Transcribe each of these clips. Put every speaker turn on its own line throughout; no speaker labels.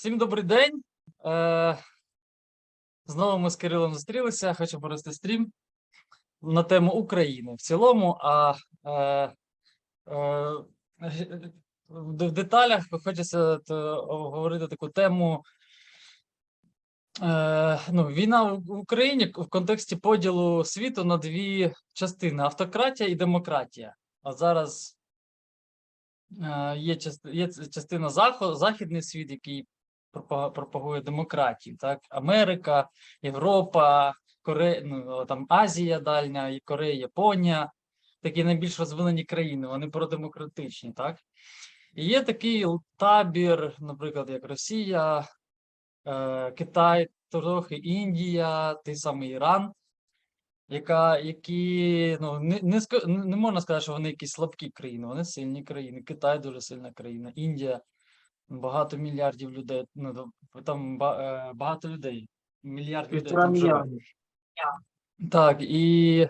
Всім добрий день. Е, знову ми з Кирилом зустрілися. Хочу провести стрім на тему України в цілому, а е, е, в деталях хочеться обговорити таку тему. Ну, війна в Україні в контексті поділу світу на дві частини: автократія і демократія. А зараз є, частина західний світ, який пропагує демократію, так? Америка, Європа, Корея, ну, там Азія Дальня, Корея, Японія, такі найбільш розвинені країни, вони продемократичні, так? І є такий табір, наприклад, як Росія, е, Китай, трохи Індія, той самий Іран, яка, які ну, не, не не можна сказати, що вони якісь слабкі країни, вони сильні країни. Китай дуже сильна країна, Індія багато мільярдів людей. Ну, там е, багато людей. Мільярд людей там живе. Так, і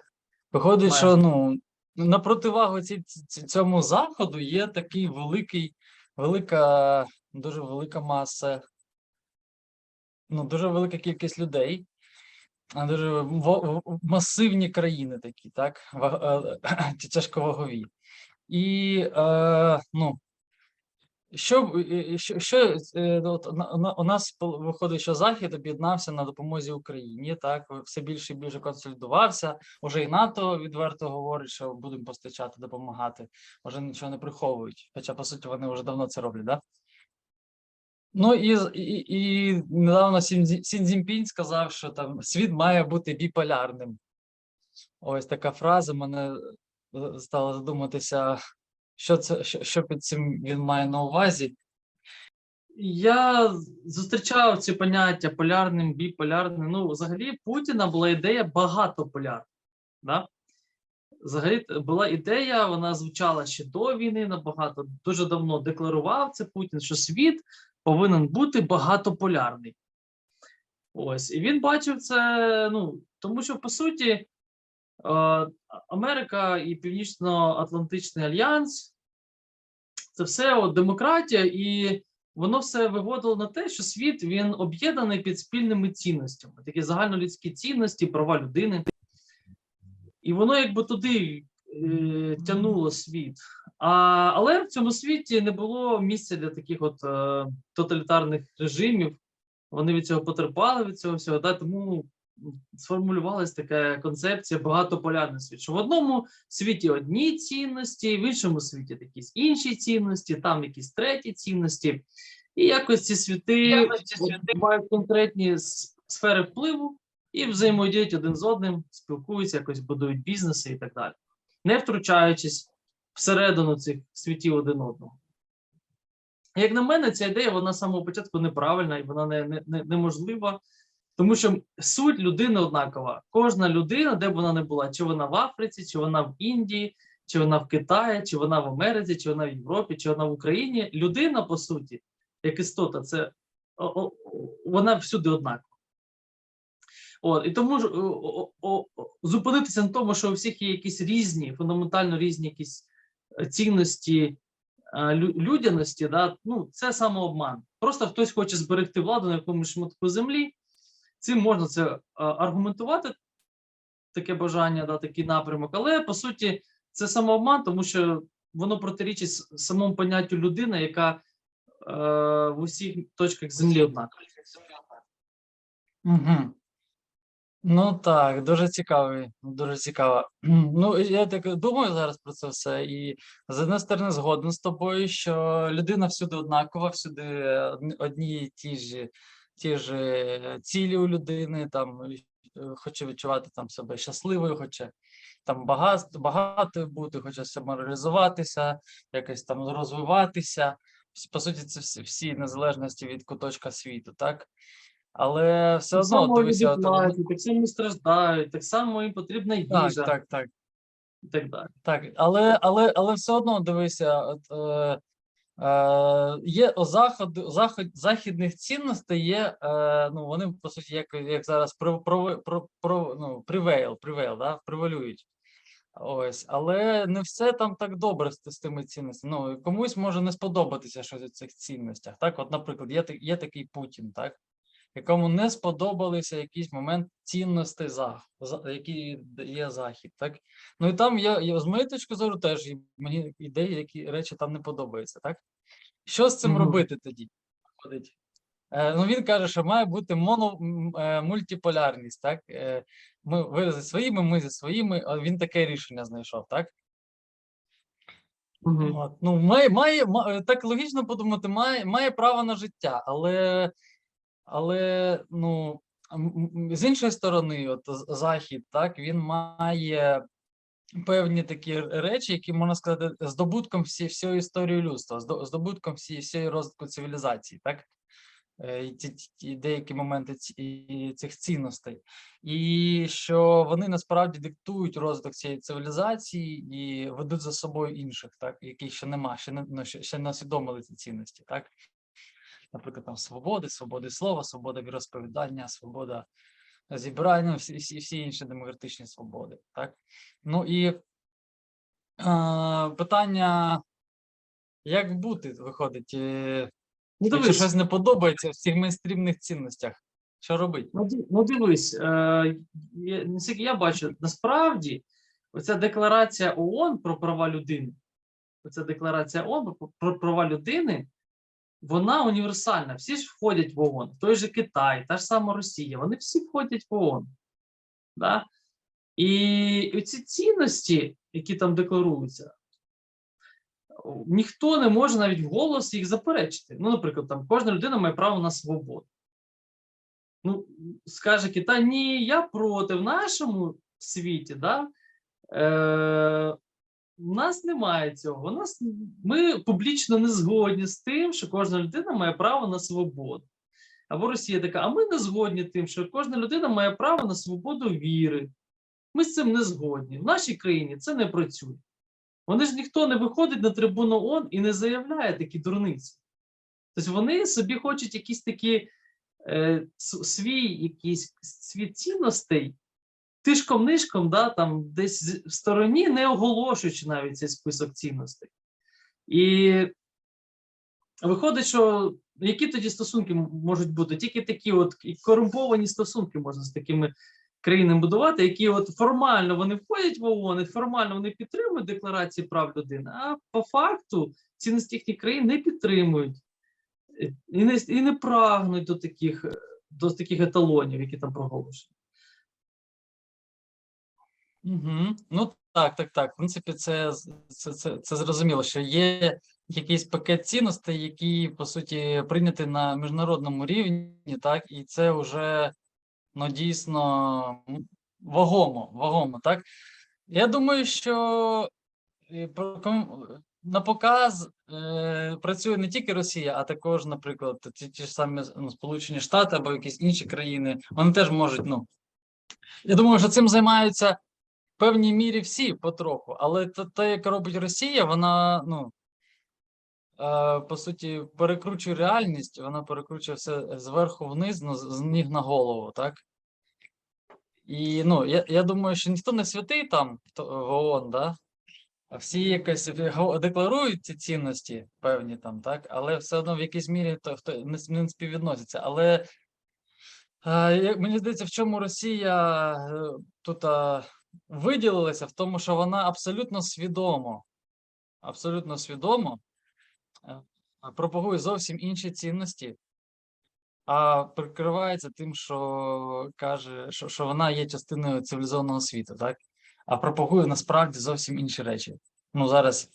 виходить, що ну, на противагу ці, цьому заходу є такий великий, велика, дуже велика маса, ну, дуже велика кількість людей, дуже масивні країни такі, так, е, тяжковагові. І е, ну, що, що, що е, от, у нас виходить, що Захід об'єднався на допомозі Україні, так все більше і більше консолідувався. Уже і НАТО відверто говорить, що будемо постачати, допомагати. Вже нічого не приховують. Хоча, по суті, вони вже давно це роблять, да? Ну і, і, і недавно Сін, Цзі- сказав, що там світ має бути біполярним. Ось така фраза мене е, стала задуматися, що це, що, що під цим він має на увазі. Я зустрічав ці поняття полярним, біполярним. Ну, взагалі, Путіна була ідея багатополярна. Да? Взагалі була ідея, вона звучала ще до війни набагато, дуже давно декларував це Путін, що світ повинен бути багатополярний. Ось, і він бачив це, ну, тому що по суті, е, Америка і Північно-Атлантичний альянс це все от, демократія, і воно все виводило на те, що світ він об'єднаний під спільними цінностями, такі загальнолюдські цінності, права людини. І воно якби туди е, тягнуло світ. А, але в цьому світі не було місця для таких от е, тоталітарних режимів. Вони від цього потерпали від цього всього. Да? Тому сформулювалася така концепція багатополярний світ. Що в одному світі одні цінності, в іншому світі якісь інші цінності, там якісь треті цінності. І якось ці світи мають конкретні сфери впливу і взаємодіють один з одним, спілкуються, якось будують бізнеси і так далі, не втручаючись всередину цих світів один одного. Як на мене, ця ідея вона з самого початку неправильна і вона не, не, не, неможлива, тому що суть людини однакова. Кожна людина, де б вона не була, чи вона в Африці, чи вона в Індії, чи вона в Китаї, чи вона в Америці, чи вона в Європі, чи вона в Україні. Людина, по суті, як істота, це вона всюди однакова. От, і тому ж о, о, зупинитися на тому, що у всіх є якісь різні, фундаментально різні якісь е, цінності е, людяності, да, ну, це самообман. Просто хтось хоче зберегти владу на якомусь шматку землі. Цим можна це е, аргументувати, таке бажання, да, такий напрямок, але по суті це самообман, тому що воно протирічить самому поняттю людина, яка е, в усіх точках землі однакова. Угу. Ну так, дуже цікавий, дуже цікаво. Ну, я так думаю зараз про це все, і з однієї сторони згоден з тобою, що людина всюди однакова, всюди одні- одні й ті ж, ті ж е, цілі у людини, там е, хоче відчувати там себе щасливою, хоче там багат, багато бути, хоче самореалізуватися, якось там розвиватися. По суті, це всі, всі незалежності від куточка світу, так? Але все
Так
одно дивися, от,
так само страждають, так само їм потрібна
так,
їжа
так, так.
і так далі.
Так, але, але, але все одно дивися, от, е, є у заходу, заход, західних цінностей є, е, ну, вони, по суті, як, як зараз про, про, про, про, ну, prevail, prevail, да, привалюють. Ось, але не все там так добре з, з тими цінностями. Ну, комусь може не сподобатися щось у цих цінностях. Так, от, наприклад, є, є такий Путін, так, якому не сподобалися якийсь момент цінностей за, за які є Захід. Так? Ну і там я, я з моєї точки зору теж мені і деякі речі там не подобаються. Так? Що з цим
Мгм.
робити тоді? Е, ну, він каже, що має бути моно, е, мультиполярність. Так? Е, ми, ви зі своїми, ми зі своїми. а Він таке рішення знайшов, так?
Мгм.
От, ну, має, має, ма- е, так логічно подумати, має, має право на життя, але, але ну, з іншої сторони, от Захід, так, він має певні такі речі, які можна сказати, здобутком всі, всієї історії людства, здобутком всі, всієї розвитку цивілізації, так? Е, і деякі моменти цих цінностей, і що вони насправді диктують розвиток цієї цивілізації і ведуть за собою інших, так, яких ще нема, ще не ну, ще, ще не усвідомили ці цінності, так. Наприклад, там свободи, свободи слова, свобода віросповідання, свобода зібрання, всі, всі, всі інші демократичні свободи. Так? Ну і е, питання, як бути, виходить, е,
Ну,
якщо щось не подобається в цих мейнстрімних цінностях, що робити?
Ну, ну дивись, е, наскільки я бачу, насправді оця декларація ООН про права людини, оця декларація ООН про, про права людини, вона універсальна. Всі ж входять в ООН. Той же Китай, та ж сама Росія, вони всі входять в ООН. Да? І ці цінності, які там декларуються, ніхто не може навіть вголос їх заперечити. Ну, наприклад, там кожна людина має право на свободу. Ну, скаже Китай, ні, я проти в нашому світі, да, е, у нас немає цього. У нас, ми публічно не згодні з тим, що кожна людина має право на свободу. Або Росія така, а ми не згодні тим, що кожна людина має право на свободу віри. Ми з цим не згодні. В нашій країні це не працює. Вони ж ніхто не виходить на трибуну ООН і не заявляє такі дурниці. Тобто вони собі хочуть якісь такі е, свій якийсь цінностей, тишком-нишком, да, там десь в стороні, не оголошуючи навіть цей список цінностей. І виходить, що які тоді стосунки можуть бути? Тільки такі от корумповані стосунки можна з такими країнами будувати, які от формально вони входять в ООН, формально вони підтримують декларації прав людини, а по факту цінності їхніх країн не підтримують е, і не, і не прагнуть до таких, до таких еталонів, які там проголошені.
Угу. Ну так, так, так. В принципі, це, це, це, це зрозуміло, що є якийсь пакет цінностей, які, по суті, прийняті на міжнародному рівні, так, і це вже ну, дійсно вагомо, вагомо, так. Я думаю, що е, на показ е, працює не тільки Росія, а також, наприклад, ті, ті ж самі ну, Сполучені Штати або якісь інші країни. Вони теж можуть, ну. Я думаю, що цим займаються певній мірі всі потроху, але те, як робить Росія, вона, ну, е, по суті, перекручує реальність, вона перекручує все зверху вниз, ну, з ніг на голову, так? І ну, я, я думаю, що ніхто не святий там в ООН, да? а всі якось декларують ці цінності певні там, так? Але все одно в якійсь мірі то, хто не, не співвідноситься. Але е, мені здається, в чому Росія е, тут а, виділилася, в тому, що вона абсолютно свідомо, абсолютно свідомо е, пропагує зовсім інші цінності, а прикривається тим, що каже, що, що вона є частиною цивілізованого світу, так? А пропагує насправді зовсім інші речі. Ну, зараз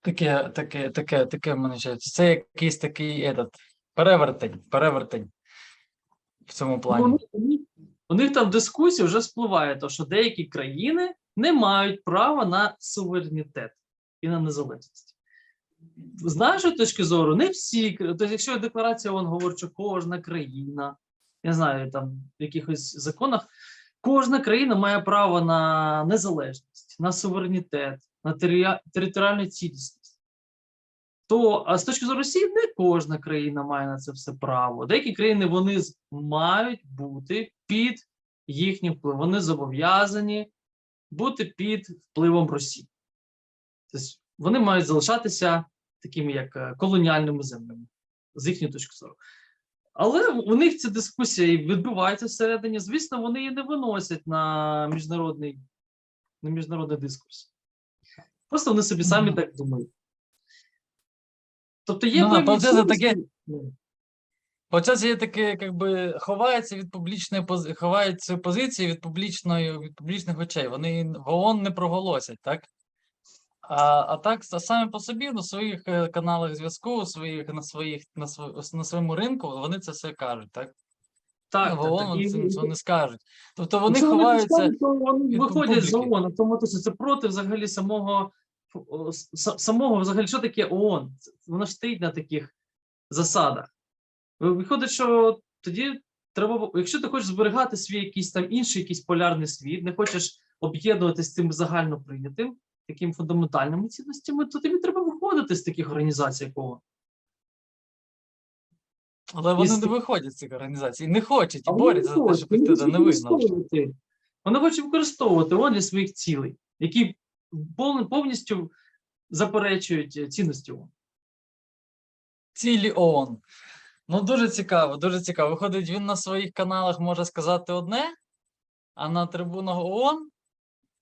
таке, таке, таке, таке мене. Це якийсь такий этот, перевертень, перевертень в цьому
Ну,
плані.
У, них, там в дискусії вже спливає, то, що деякі країни не мають права на суверенітет і на незалежність. З нашої точки зору, не всі. Тобто, якщо декларація ООН говорить, що кожна країна, я знаю, там в якихось законах, кожна країна має право на незалежність, на суверенітет, на територіа- територіальну цілісність. То а з точки зору Росії, не кожна країна має на це все право. Деякі країни вони мають бути під їхнім впливом. Вони зобов'язані бути під впливом Росії. Тобто вони мають залишатися такими, як е, колоніальними землями, з їхньої точки зору. Але у них ця дискусія і відбувається всередині. Звісно, вони її не виносять на міжнародний, на міжнародний дискурс. Просто вони собі самі
Мгм.
так думають. Тобто є
Ну, получається таке-
ну,
є таке, якби ховається від публічної пози... ховають свою позицію від публічної від публічних очей. Вони в ООН не проголосять, так? А, а так са- самі по собі на своїх е, каналах зв'язку, своїх на своїх на, на своєму ринку вони це все кажуть, так?
так,
в ООН вони
І-
це не скажуть. Тобто вони
Якщо
ховаються.
вони виходять з. ООН, тому то, що це проти взагалі самого самого взагалі, що таке ООН? Воно ж стоїть на таких засадах. Виходить, що тоді треба, якщо ти хочеш зберігати свій якийсь там інший якийсь полярний світ, не хочеш об'єднуватися з цим загально прийнятим, такими фундаментальними цінностями, то тобі треба виходити з таких організацій, як ООН.
Але вони не виходять з цих організацій, не хочуть і борються за те, щоб їх туди не вигнали.
Вони хочуть використовувати ООН для своїх цілей, які повністю заперечують е, цінності ООН.
Цілі ООН. Ну, дуже цікаво, дуже цікаво. Виходить, він на своїх каналах може сказати одне, а на трибунах ООН,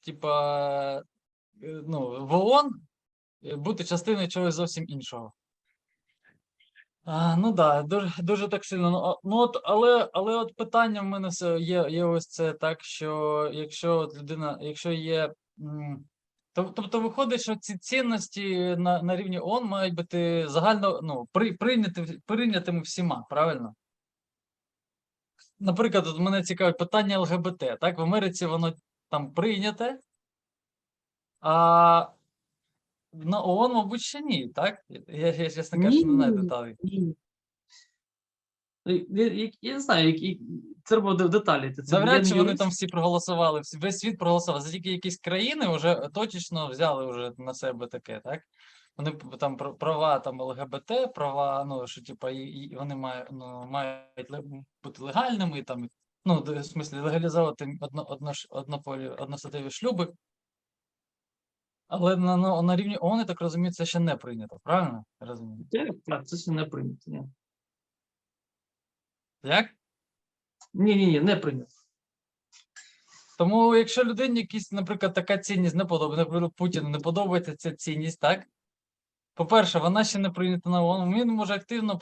типа, е, ну, в ООН е, бути частиною чогось зовсім іншого. А, ну да, дуже, дуже так сильно. Ну, ну от, але, але от питання в мене все є, є ось це так, що якщо от людина, якщо є. Тобто виходить, що ці цінності на, на рівні ООН мають бути загально ну, при, прийняти, прийнятими всіма, правильно? Наприклад, от мене цікавить питання ЛГБТ. Так, в Америці воно там прийняте, а на ООН, мабуть, ще ні, так? Я, я чесно кажучи, не знаю
Ні.
деталей.
Ні. Ну, Я, не знаю, які треба буде в деталі. Це
Навряд чи вони там всі проголосували, всі- весь світ проголосував. За тільки якісь країни вже точечно взяли вже на себе таке, так? Вони п- там про- права там ЛГБТ, права, ну що типа, і, і вони мають, ну, мають ле- бути легальними, там, ну, д- в смислі, легалізовувати одно, однош- однополі, одностатеві шлюби. Але на, на, на рівні ООН, я так розумію, це ще не прийнято, правильно? Я розумію.
Так, Так, це ще не прийнято. Ні,
Як?
ні, ні, ні не прийнято.
Тому, якщо людині якісь, наприклад, така цінність не подобається, наприклад, Путіну не подобається ця цінність, так? По-перше, вона ще не прийнята на ООН, він може активно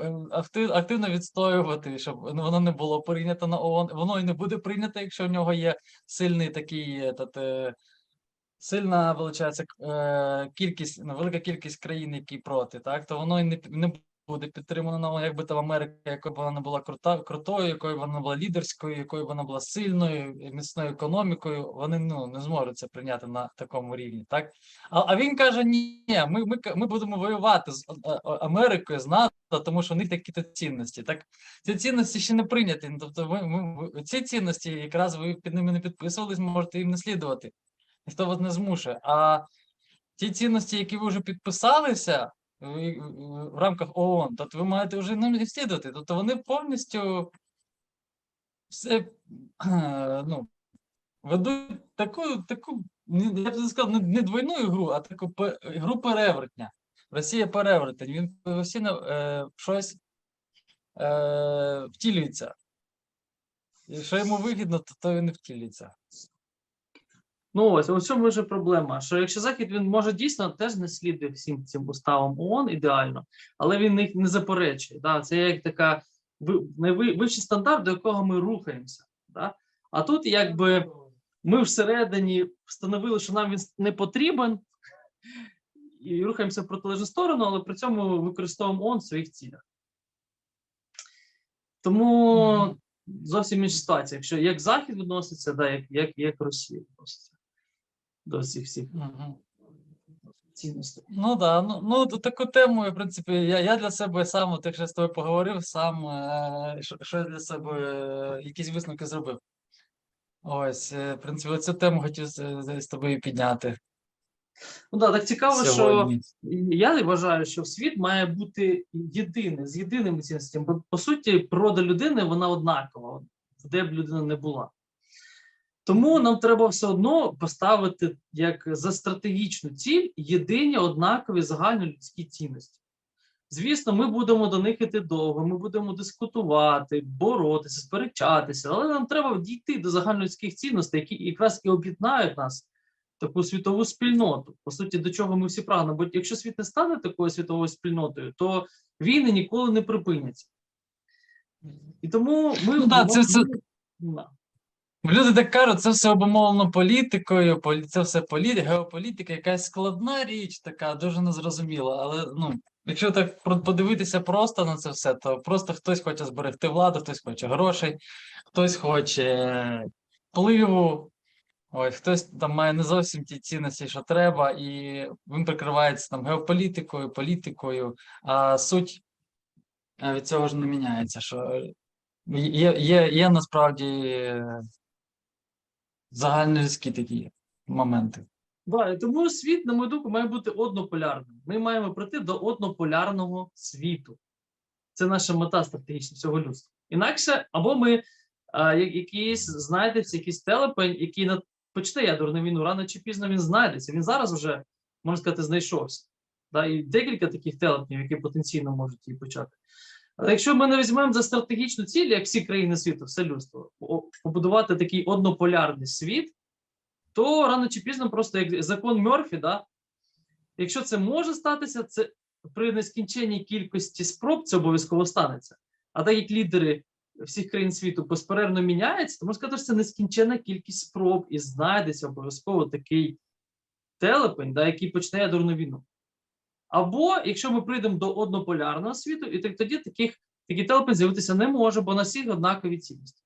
е, актив, активно відстоювати, щоб воно не було прийнято на ООН. Воно і не буде прийнято, якщо в нього є сильний такий етат, е, сильна, е, кількість, ну, велика кількість країн, які проти, так? То воно і не, не буде підтримано на якби там Америка, якою б вона не була крута, крутою, якою б вона була лідерською, якою б вона була сильною, міцною економікою, вони ну, не зможуть це прийняти на такому рівні. Так? А, а він каже: ні, ми, ми, ми будемо воювати з Америкою, з НАТО, тому що у них такі-то цінності. Так? Ці цінності ще не прийняті. Ну, Тобто, ви, ми, ці цінності, якраз ви під ними не підписувались, можете їм не слідувати. Ніхто вас не змушує. А ті цінності, які ви вже підписалися в в рамках ООН, то ви маєте вже ним слідувати. Тобто вони повністю все ну, ведуть таку, таку, я б сказав, не, не двойну ігру, а таку гру перевертня. Росія перевертень. Він постійно е, щось е, втілюється. Якщо йому вигідно, то, то він не втілюється.
Ну ось, у цьому вже проблема. Що якщо Захід він може дійсно теж не слідує всім цим уставам ООН ідеально, але він їх не заперечує. Да? Це як така найвищий стандарт, до якого ми рухаємося. Да? А тут якби ми всередині встановили, що нам він не потрібен, і рухаємося в протилежну сторону, але при цьому використовуємо ООН в своїх цілях. Тому зовсім інша ситуація. Якщо як Захід відноситься, да, як, як, як Росія відноситься до цих всіх
Мгм.
цінностей.
Ну да, ну, ну таку тему, в принципі, я, я для себе сам, от якщо з тобою поговорив, сам е, що, що я для себе е, якісь висновки зробив. Ось, е, в принципі, цю тему хотів з, з- з тобою підняти
Ну да, так цікаво,
сьогодні.
що я вважаю, що світ має бути єдиний, з єдиними цінностями. Бо по суті, природа людини вона однакова, де б людина не була. Тому нам треба все одно поставити як за стратегічну ціль єдині однакові загальнолюдські цінності. Звісно, ми будемо до них іти довго, ми будемо дискутувати, боротися, сперечатися, але нам треба дійти до загальнолюдських цінностей, які якраз і об'єднають нас таку світову спільноту. По суті, до чого ми всі прагнемо. Бо якщо світ не стане такою світовою спільнотою, то війни ніколи не припиняться. І тому ми
Ну да, це все-
Да.
Люди так кажуть, це все обумовлено політикою, це все полі... геополітика, якась складна річ, така дуже незрозуміла. Але ну, якщо так подивитися просто на це все, то просто хтось хоче зберегти владу, хтось хоче грошей, хтось хоче впливу, ой, хтось там має не зовсім ті цінності, що треба, і він прикривається там геополітикою, політикою, а суть е, від цього ж не міняється. Що є, є, є насправді е, загальнолюдські такі моменти.
Да, тому світ, на мою думку, має бути однополярним. Ми маємо прийти до однополярного світу. Це наша мета стратегічна всього людства. Інакше, або ми а, якийсь знайдеться якийсь телепень, який почне ядерну війну, рано чи пізно він знайдеться. Він зараз вже, можна сказати, знайшовся. Да, і декілька таких телепнів, які потенційно можуть її почати. Але якщо ми не візьмемо за стратегічну ціль, як всі країни світу, все людство, побудувати такий однополярний світ, то рано чи пізно, просто як закон Мерфі, да, якщо це може статися, це при нескінченній кількості спроб це обов'язково станеться. А так як лідери всіх країн світу безперервно міняються, то можна сказати, що це нескінченна кількість спроб і знайдеться обов'язково такий телепень, да, який почне ядерну війну. Або якщо ми прийдемо до однополярного світу, і так тоді таких такий телепень з'явитися не може, бо на всіх однакові цінності.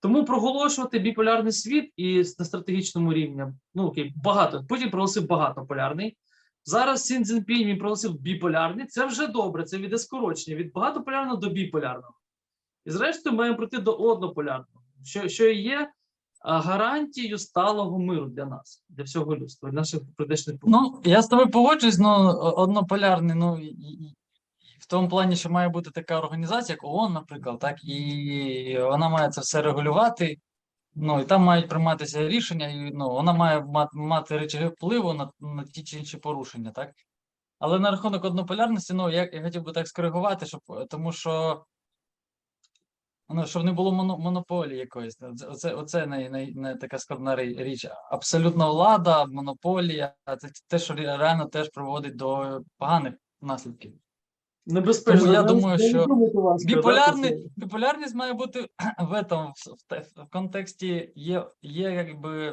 Тому проголошувати біполярний світ і на стратегічному рівні, ну окей, багато. Потім проголосив багатополярний. Зараз Сін Цзіньпінь він проголосив біполярний. Це вже добре, це від скорочення від багатополярного до біполярного. І зрештою маємо прийти до однополярного, що, що і є гарантією сталого миру для нас, для всього людства, для наших прийдешних
Ну, я з тобою погоджуюсь, ну, однополярний, ну, і- в тому плані, що має бути така організація, як ООН, наприклад, так, і вона має це все регулювати, ну, і там мають прийматися рішення, і ну, вона має мати, речаги впливу на, на ті чи інші порушення, так? Але на рахунок однополярності, ну, я, я хотів би так скоригувати, щоб, тому що Ну, щоб не було монополії якоїсь. Оце, оце не, не, не така складна річ. Абсолютна влада, монополія, це те, що реально теж приводить до поганих наслідків.
небезпечно.
Тому я
Не-
думаю, що Біполярний, біполярність має бути в этом, в, в, в контексті є, є якби.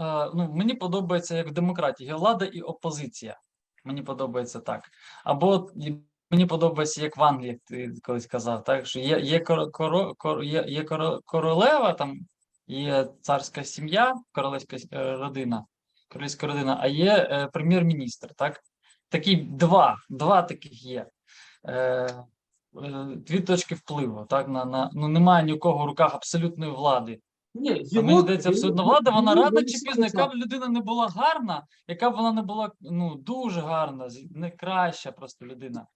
Е, ну, мені подобається як в демократії, є влада і опозиція. Мені подобається так. Або мені подобається, як в Англії, ти колись казав, так що є, є, коро, коро, є, є коро, королева, там є царська сім'я, королевська е, родина, королівська родина, а є е, прем'єр-міністр, так? Такі два, два таких є. Е, е, дві точки впливу, так? На, на, ну, немає ні у кого в руках абсолютної влади.
Ні,
А мені здається, абсолютна влада, вона рано чи пізно, яка б людина не була гарна, яка б вона не була ну, дуже гарна, не краща просто людина.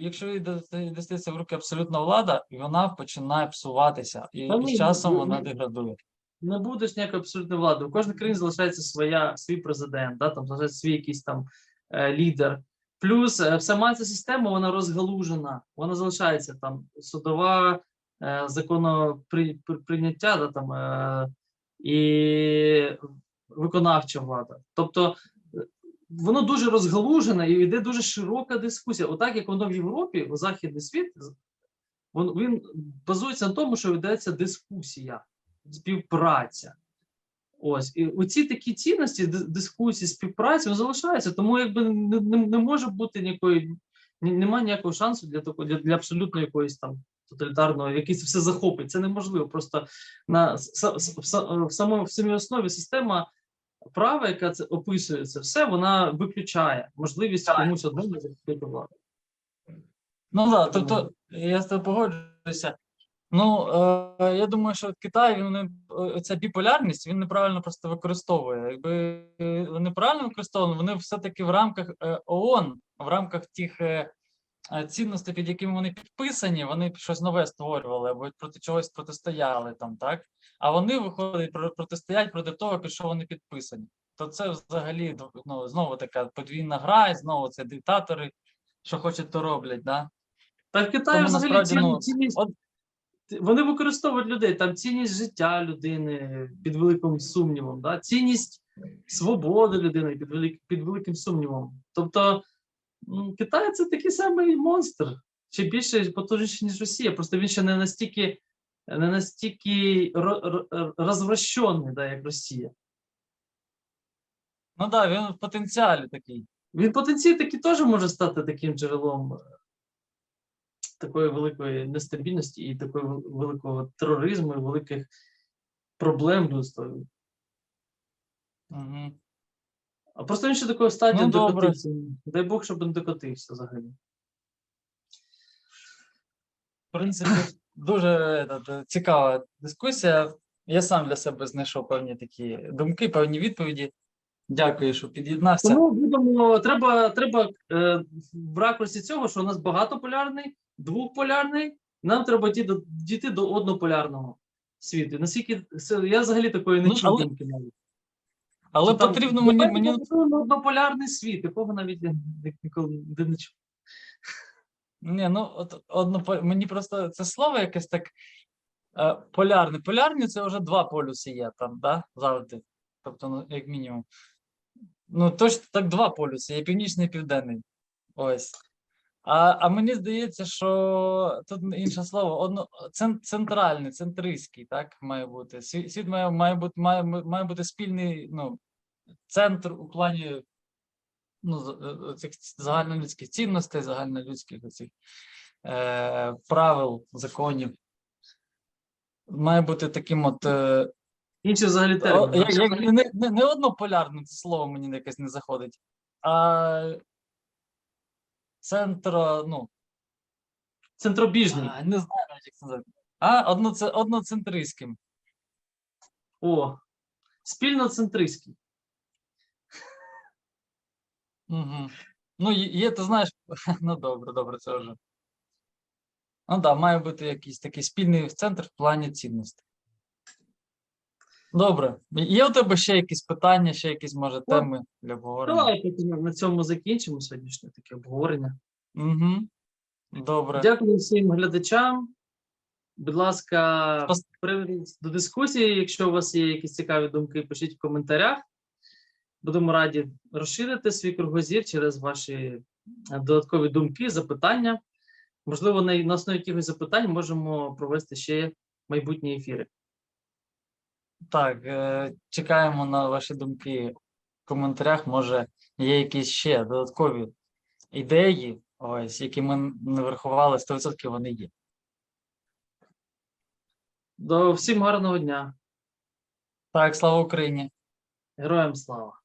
Як- Якщо їй даste- в руки абсолютна влада, і вона починає псуватися, і, і з часом вона деградує.
не буде ж ніякої абсолютної влади. У кожній країні залишається своя, свій президент, да, там залишається свій якийсь там е, лідер. Плюс е, сама ця система вона розгалужена, вона залишається там судова, е, законоприйняття, да, там, е, і виконавча влада. Тобто воно дуже розгалужене і йде дуже широка дискусія. Отак, як воно в Європі, у Західний світ, він, він базується на тому, що ведеться дискусія співпраця. Ось і оці такі цінності, дискусії, співпраці залишаються. Тому якби не, не, не може бути ніякої, немає ніякого шансу для такого для, для абсолютно якоїсь там тоталітарного, якийсь все захопить. Це неможливо. Просто на с- в, в в самій основі система права, яка це описує це все, вона виключає можливість
Так.
комусь одному захопити владу.
Ну так, тобто я з тобою погоджуюся. Ну, е, я думаю, що Китай, він, не- ця біполярність, він неправильно просто використовує. Якби вони використовували, вони все-таки в рамках е, ООН, в рамках тих е, цінності, під якими вони підписані, вони щось нове створювали або проти чогось протистояли там, так? А вони виходять протистоять проти того, під що вони підписані. То це взагалі ну, знову така подвійна гра, і знову це диктатори, що хочуть, то роблять. Да?
Та в Китаї
Тому
взагалі ці-
ну,
цінність,
от-
вони використовують людей, там цінність життя людини під великим сумнівом, да? цінність свободи людини під, велик, під великим сумнівом. Тобто Китай це такий самий монстр, ще більше потужніший, ніж Росія. Просто він ще не настільки, не настільки ро- ро- розвращений, да, як Росія.
Ну так, да, він в потенціалі такий.
Він потенційно таки теж може стати таким джерелом е, такої великої нестабільності і такої вел- великого тероризму, і великих проблем людства.
Угу.
А просто він ще до такого стадії
Ну, добре.
докотився. Дай Бог, щоб він докотився взагалі.
В принципі, дуже е, цікава дискусія. Я сам для себе знайшов певні такі думки, певні відповіді. Дякую, що під'єднався.
Тому будемо, треба, треба е, в ракурсі цього, що у нас багатополярний, двополярний, нам треба дійти до, однополярного світу. Наскільки я взагалі такої не
Ну,
чув думки навіть.
Але
там
потрібно мені, мені
однополярний світ, якого навіть я ніколи не не чув.
Ні, ну от одно мені просто це слово якесь так е, полярне. Полярні це вже два полюси є там, да? Завжди. Тобто, ну, як мінімум. Ну, точно так два полюси, є північний і південний. Ось. А, а мені здається, що тут інше слово, одно, центральний, центристський, так, має бути. Світ має, має, бути, має, має бути спільний ну, центр у плані ну, е, цих загальнолюдських цінностей, загальнолюдських оцих, е, правил, законів. Має бути таким от. Е,
Інші взагалі
о, як, як, не, не, не однополярне це слово мені якось не заходить, а центро, ну,
Центробіжний.
а, не знаю, навіть, як це назвати. А, одноце, одноцентристським.
О, спільноцентристський.
Угу. Ну, є, є, ти знаєш, ну добре, добре, це вже. Ну так, да, має бути якийсь такий спільний центр в плані цінностей. Добре. Є у тебе ще якісь питання, ще якісь, може, теми для обговорення?
Давай на цьому закінчимо сьогоднішнє таке обговорення.
Угу. Добре.
Дякую всім глядачам. Будь ласка,
Спас-
приверніть до дискусії. Якщо у вас є якісь цікаві думки, пишіть в коментарях. Будемо раді розширити свій кругозір через ваші е, додаткові думки, запитання. Можливо, на основі якихось запитань можемо провести ще майбутні ефіри.
Так, е, чекаємо на ваші думки в коментарях. Може, є якісь ще додаткові ідеї, ось, які ми не врахували, 100% вони є.
До всім гарного дня.
Так, слава Україні!
Героям слава!